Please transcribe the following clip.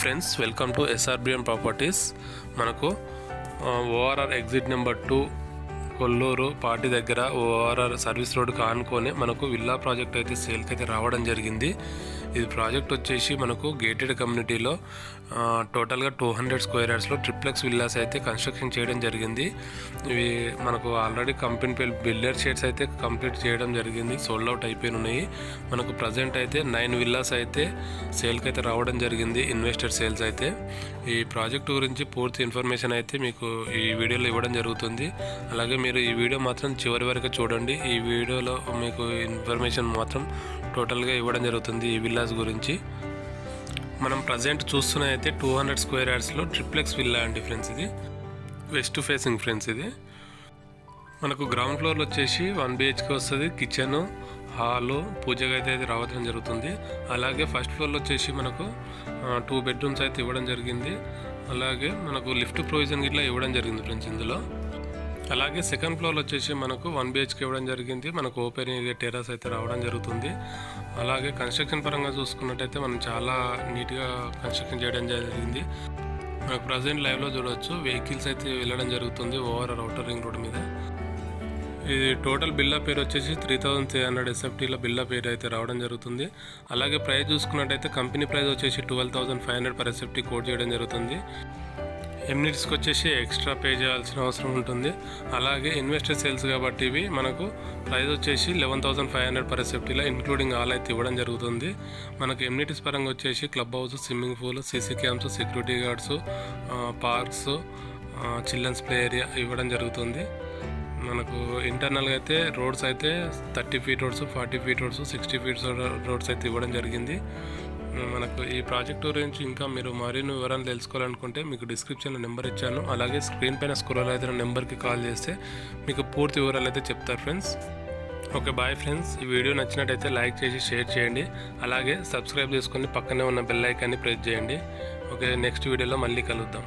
Friends welcome to SRBM properties. మనకు ORR exit number two Kollur party దగ్గర ORR service రోడ్కి ఆనుకొని మనకు విల్లా ప్రాజెక్ట్ అయితే సేల్కి అయితే రావడం జరిగింది. ఇది ప్రాజెక్ట్ వచ్చేసి మనకు గేటెడ్ కమ్యూనిటీలో టోటల్గా టూ హండ్రెడ్ స్క్వేర్ యార్డ్స్లో ట్రిప్లెక్స్ విల్లాస్ అయితే కన్స్ట్రక్షన్ చేయడం జరిగింది. ఇవి మనకు ఆల్రెడీ కంపెనీ బిల్డర్ షేడ్స్ అయితే కంప్లీట్ చేయడం జరిగింది. సోల్డ్ అవుట్ అయిపోయి ఉన్నాయి. మనకు ప్రజెంట్ అయితే నైన్ విల్లాస్ అయితే సేల్కి అయితే రావడం జరిగింది ఇన్వెస్టర్ సేల్స్ అయితే. ఈ ప్రాజెక్ట్ గురించి పూర్తి ఇన్ఫర్మేషన్ అయితే మీకు ఈ వీడియోలో ఇవ్వడం జరుగుతుంది. అలాగే మీరు ఈ వీడియో మాత్రం చివరి వరకు చూడండి. ఈ వీడియోలో మీకు ఇన్ఫర్మేషన్ మాత్రం టోటల్గా ఇవ్వడం జరుగుతుంది. ఈ విల్లాస్ గురించి. మనం ప్రజెంట్ చూస్తున్న అయితే టూ హండ్రెడ్ స్క్వేర్ యార్డ్స్లో ట్రిప్లెక్స్ విల్లా అండి ఫ్రెండ్స్ ఇది. వెస్ట్ ఫేసింగ్ ఫ్రెండ్స్ ఇది. మనకు గ్రౌండ్ ఫ్లోర్లో వచ్చేసి వన్ బిహెచ్కే వస్తుంది కిచెను హాలు పూజ గది అయితే రావడం జరుగుతుంది. అలాగే ఫస్ట్ ఫ్లోర్లో వచ్చేసి మనకు టూ బెడ్రూమ్స్ అయితే ఇవ్వడం జరిగింది. అలాగే మనకు లిఫ్ట్ ప్రొవిజన్ ఇట్లా ఇవ్వడం జరిగింది ఫ్రెండ్స్ ఇందులో. అలాగే సెకండ్ ఫ్లోర్ వచ్చేసి మనకు వన్ బిహెచ్కే ఇవ్వడం జరిగింది. మనకు ఓపెన్ ఏరియా టెరాస్ అయితే రావడం జరుగుతుంది. అలాగే కన్స్ట్రక్షన్ పరంగా చూసుకున్నట్టయితే మనం చాలా నీట్గా కన్స్ట్రక్షన్ చేయడం జరిగింది. మనకు ప్రజెంట్ లైవ్లో చూడవచ్చు వెహికల్స్ అయితే వెళ్ళడం జరుగుతుంది ఓవర్ అవుటర్ రింగ్ రోడ్ మీద. ఇది టోటల్ బిల్లా పేరు వచ్చేసి త్రీ థౌజండ్ త్రీ హండ్రెడ్ ఎస్ఎఫ్టీలో బిల్లా పేరు అయితే రావడం జరుగుతుంది. అలాగే ప్రైస్ చూసుకున్నట్టయితే కంపెనీ ప్రైస్ వచ్చేసి twelve thousand five hundred per SFT quote చేయడం జరుగుతుంది. ఎమ్నిట్స్కి వచ్చేసి ఎక్స్ట్రా పే చేయాల్సిన అవసరం ఉంటుంది. అలాగే ఇన్వెస్టర్ సేల్స్ కాబట్టి ఇవి మనకు ప్రైస్ వచ్చేసి eleven thousand five hundred per సెఫ్టీలో including all అయితే ఇవ్వడం జరుగుతుంది. మనకు ఎమ్నిటీస్ పరంగా వచ్చేసి club house swimming pool CC cams security guards parks children's play area ఇవ్వడం జరుగుతుంది. మనకు ఇంటర్నల్గా అయితే రోడ్స్ అయితే thirty feet roads forty feet roads sixty feet roads అయితే ఇవ్వడం జరిగింది. మనకు ఈ ప్రాజెక్ట్ గురించి ఇంకా మీరు మరిన్ని వివరాలు తెలుసుకోవాలనుకుంటే మీకు డిస్క్రిప్షన్లో నెంబర్ ఇచ్చాను. అలాగే స్క్రీన్ పైన స్క్రోల్ అయితే నెంబర్కి కాల్ చేస్తే మీకు పూర్తి వివరాలు అయితే చెప్తారు ఫ్రెండ్స్ ఓకే బాయ్ ఫ్రెండ్స్ ఈ వీడియో నచ్చినట్టయితే లైక్ చేసి షేర్ చేయండి. అలాగే సబ్స్క్రైబ్ చేసుకొని పక్కనే ఉన్న బెల్ ఐకాన్ని ప్రెస్ చేయండి. ఓకే నెక్స్ట్ వీడియోలో మళ్ళీ కలుద్దాం.